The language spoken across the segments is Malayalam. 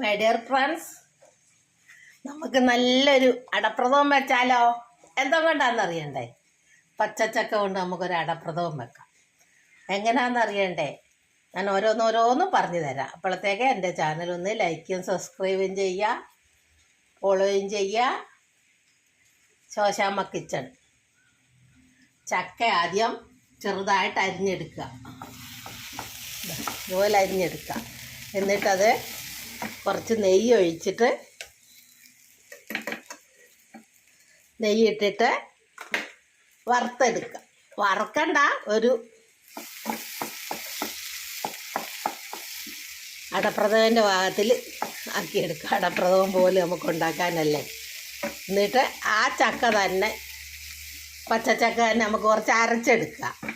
മൈ ഡിയർ ഫ്രണ്ട്സ് നമുക്ക് നല്ലൊരു അടപ്രഥമം വെച്ചാലോ? എന്തോ കൊണ്ടാന്ന് അറിയണ്ടേ? പച്ചച്ചക്ക കൊണ്ട് നമുക്കൊരു അടപ്രഥമം വെക്കാം. എങ്ങനെയാണെന്ന് അറിയണ്ടേ? ഞാൻ ഓരോന്നോരോന്നും പറഞ്ഞു തരാം. അപ്പോഴത്തേക്ക് എന്റെ ചാനൽ ഒന്ന് ലൈക്കും സബ്സ്ക്രൈബും ചെയ്യുക. ഫോളോയും ചെയ്യുക. ശോശാമ്മ കിച്ചൺ. ചക്ക ആദ്യം ചെറുതായിട്ട് അരിഞ്ഞെടുക്കുക. ഇതുപോലെ അരിഞ്ഞെടുക്കുക. എന്നിട്ടത് കുറച്ച് നെയ്യ് ഒഴിച്ചിട്ട് നെയ്യ് ഇട്ടിട്ട് വറുത്തെടുക്കുക. വറക്കണ്ട ഒരു അടപ്രഥവന്റെ ഭാഗത്തിൽ ആക്കിയെടുക്കുക. അടപ്രഥവം പോലെ നമുക്ക് ഉണ്ടാക്കാനല്ലേ. എന്നിട്ട് ആ ചക്ക തന്നെ പച്ചച്ചക്ക തന്നെ നമുക്ക് കുറച്ച് അരച്ചെടുക്കുക.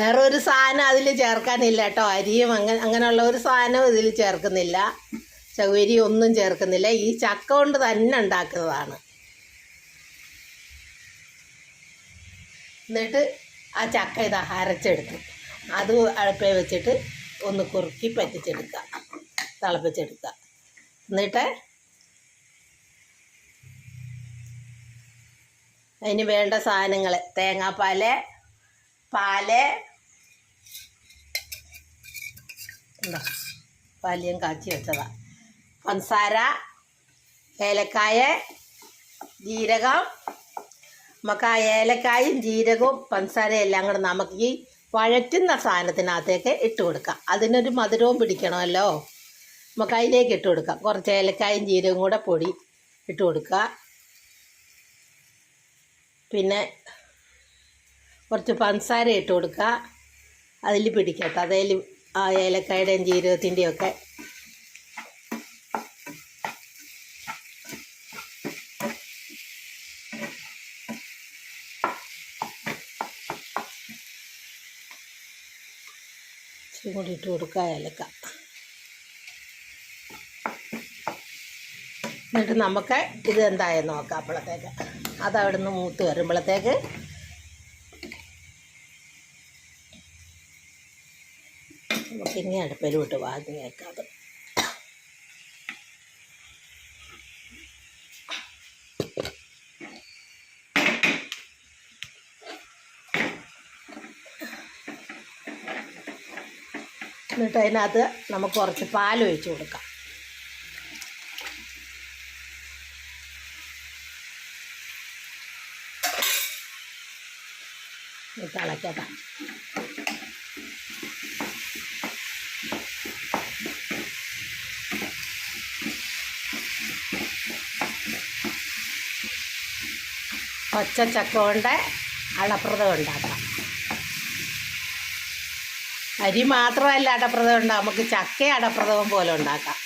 വേറെ ഒരു സാധനം അതിൽ ചേർക്കാനില്ല കേട്ടോ. അരിയും അങ്ങനെ അങ്ങനെയുള്ള ഒരു സാധനവും ഇതിൽ ചേർക്കുന്നില്ല. ചവരി ഒന്നും ചേർക്കുന്നില്ല. ഈ ചക്ക കൊണ്ട് തന്നെ ഉണ്ടാക്കുന്നതാണ്. എന്നിട്ട് ആ ചക്ക ഇതാ അരച്ചെടുക്കും അത് അടുപ്പേ വെച്ചിട്ട് ഒന്ന് കുറുക്കി പറ്റിച്ചെടുക്കുക തിളപ്പിച്ചെടുക്കുക എന്നിട്ട് അതിന് വേണ്ട സാധനങ്ങൾ തേങ്ങാപ്പാൽ പാൽ. എന്താ പാലിയം കാച്ചി വെച്ചതാ. പഞ്ചസാര ഏലക്കായ ജീരകം. നമുക്ക് ആ ഏലക്കായും ജീരകവും പഞ്ചസാരയും എല്ലാം കൂടെ നമുക്ക് ഈ വഴറ്റുന്ന സാധനത്തിനകത്തേക്ക് ഇട്ട് കൊടുക്കാം. അതിനൊരു മധുരവും പിടിക്കണമല്ലോ. നമുക്ക് അതിലേക്ക് ഇട്ട് കൊടുക്കാം. കുറച്ച് ഏലക്കായും ജീരകവും കൂടെ പൊടി ഇട്ട് കൊടുക്കുക. പിന്നെ കുറച്ച് പഞ്ചസാര ഇട്ട് കൊടുക്കുക. അതിൽ പിടിക്കട്ടെ അതേലും ആ ഏലക്കായുടെയും ജീരകത്തിന്റെയും ഒക്കെ. കൂടി ഇട്ട് കൊടുക്കുക ഏലക്ക. എന്നിട്ട് നമുക്ക് ഇത് എന്തായെന്ന് നോക്കാം അപ്പോഴത്തേക്ക്. അതവിടുന്ന് മൂത്ത് വരുമ്പോഴത്തേക്ക് ഇനി അടുപ്പിലോട്ട് വാങ്ങി വെക്കാം അത് എന്നിട്ട് അതിനകത്ത് നമുക്ക് കുറച്ച് പാൽ ഒഴിച്ച് കൊടുക്കാം. തിളക്കട്ടെ. പച്ച ചക്ക കൊണ്ട് അടപ്രഥം ഉണ്ടാക്കാം അരി മാത്രമല്ല അടപ്രഥം ഉണ്ടാകും നമുക്ക് ചക്ക അടപ്രഥവും പോലെ ഉണ്ടാക്കാം.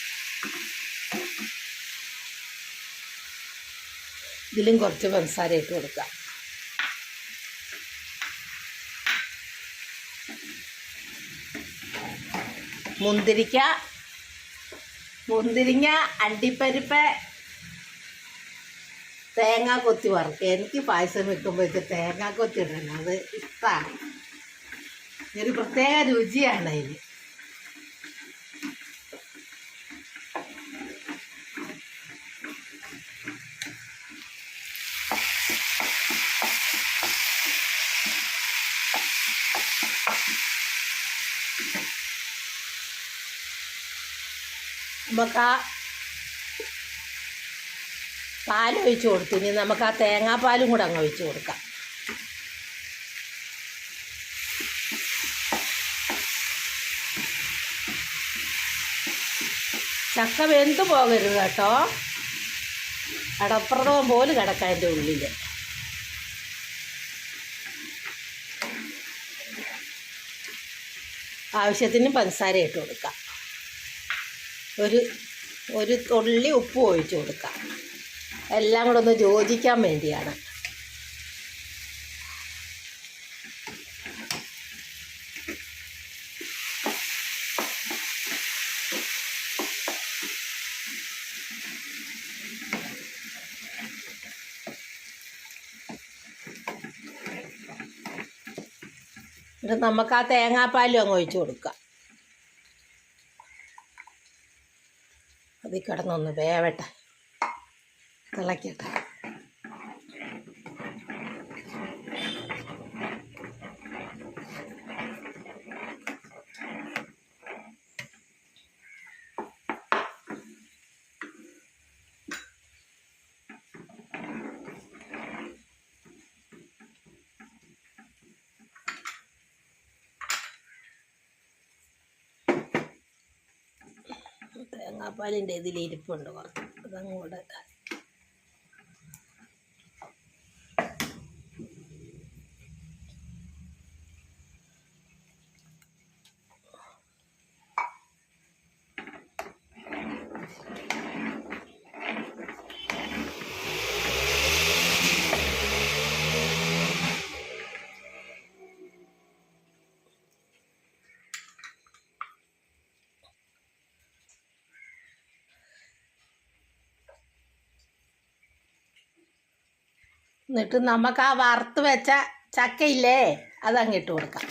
ഇതിലും കുറച്ച് പഞ്ചസാര ഇട്ട് കൊടുക്കാം. മുന്തിരിക്ക മുന്തിരിങ്ങ അണ്ടിപ്പരിപ്പ് തേങ്ങ കൊത്തി വറുക്കുക. എനിക്ക് പായസം വെക്കുമ്പോഴത്തെ തേങ്ങ കൊത്തി ഇടണം. അത് ഇഷ്ടമാണ് ഒരു പ്രത്യേക രുചിയാണ് അതിന്. നമുക്ക് ആ പാൽ ഒഴിച്ച് കൊടുത്തു. ഇനി നമുക്ക് ആ തേങ്ങാപ്പാലും കൂടെ അങ്ങ് ഒഴിച്ച് കൊടുക്കാം. ചക്ക വെന്ത് പോകരുത് കേട്ടോ. അടപ്രഥമം പോലും കിടക്കാം എന്റെ ഉള്ളിൽ ആവശ്യത്തിന് പഞ്ചസാര ഇട്ട് കൊടുക്കാം. ഒരു ഒരു തുള്ളി ഉപ്പ് ഒഴിച്ച് കൊടുക്കാം. എല്ലാം കൂടെ ഒന്ന് യോജിക്കാൻ വേണ്ടിയാണ്. എന്നിട്ട് നമുക്ക് ആ തേങ്ങാപ്പാലും അങ്ങ് ഒഴിച്ചു കൊടുക്കാം അതിൽ കിടന്നൊന്ന് വേവട്ടെ. തിളക്കട്ടെ തേങ്ങാപ്പാലിന്റെ ഇതിൽ ഇരിപ്പുണ്ട് കുറച്ച് അതങ്ങോട്ട് എന്നിട്ട് നമുക്ക് ആ വറുത്ത് വെച്ച ചക്കയില്ലേ അതങ്ങിട്ട് കൊടുക്കാം.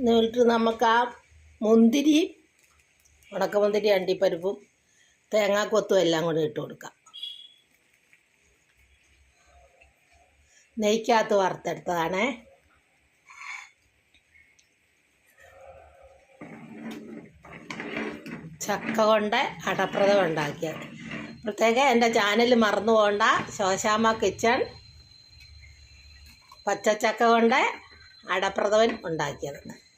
എന്നിട്ട് നമുക്ക് ആ മുന്തിരി ഉണക്കമുന്തിരി അണ്ടിപ്പരിപ്പും തേങ്ങാക്കൊത്തും എല്ലാം കൂടി ഇട്ട് കൊടുക്കാം. നെയ്ക്കകത്ത് വറുത്തെടുത്തതാണേ. ചക്ക കൊണ്ട് അടപ്രഥം ഉണ്ടാക്കിയത്. പ്രത്യേകം എന്റെ ചാനൽ മറന്നു പോകണ്ട. ശോശാമ കിച്ചൺ പച്ചച്ചക്ക കൊണ്ട് അടപ്രഥമൻ ഉണ്ടാക്കിയത്.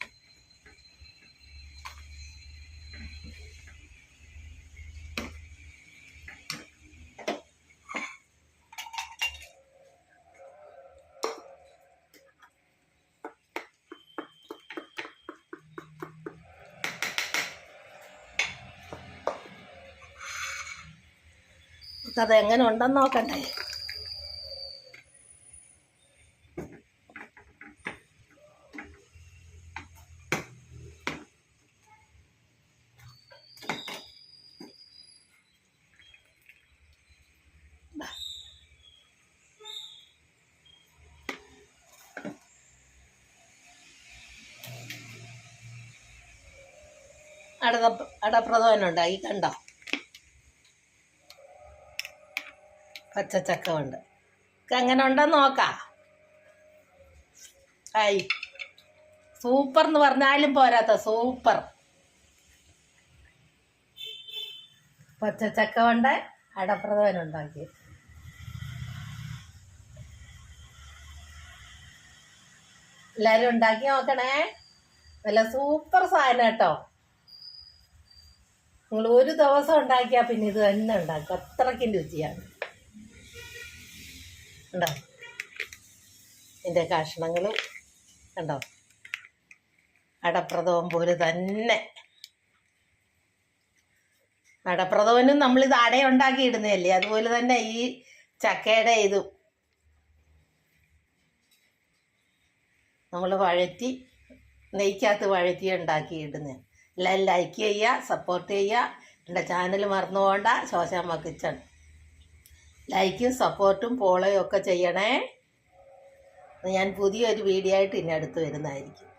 നമുക്കത് എങ്ങനെ ഉണ്ടെന്ന് നോക്കണ്ടേ. അട അടപ്രഥമനുണ്ടായി കണ്ടോ? പച്ചച്ചക്ക ചക്ക ഉണ്ട് എങ്ങനെ ഉണ്ടെന്ന് നോക്കാം. ആയി സൂപ്പർ എന്ന് പറഞ്ഞാലും പോരാത്ത സൂപ്പർ. പച്ചച്ചക്ക കൊണ്ട് അടപ്രഥമൻ ഉണ്ടാക്കി എല്ലാവരും ഉണ്ടാക്കി നോക്കണേ. നല്ല സൂപ്പർ സാധനം കേട്ടോ. നിങ്ങൾ ഒരു ദിവസം ഉണ്ടാക്കിയാൽ പിന്നെ ഇത് തന്നെ ഉണ്ടാക്കും അത്രയ്ക്കും രുചിയാണ്. ഉണ്ടോ ഇതിന്റെ കഷ്ണങ്ങളും കണ്ടോ? അടപ്രഥവം പോലെ തന്നെ. അടപ്രഥമനും നമ്മളിത് അട ഉണ്ടാക്കി ഇടുന്നതല്ലേ? അതുപോലെ തന്നെ ഈ ചക്കയുടെ ഇതും. നമ്മൾ വഴറ്റി നെയ്ക്കകത്ത് വഴറ്റി ഉണ്ടാക്കി ഇടുന്നത് ലൈക്ക് ചെയ്യുക സപ്പോർട്ട് ചെയ്യുക. എന്റെ ചാനൽ മറന്നു പോകണ്ട. ശോശാമ്മ കിച്ചൺ. ലൈക്കും സപ്പോർട്ടും ഫോളോയും ഒക്കെ ചെയ്യണേ. ഞാൻ പുതിയൊരു വീഡിയോ ആയിട്ട് ഇനി അടുത്ത് വരുന്നതായിരിക്കും.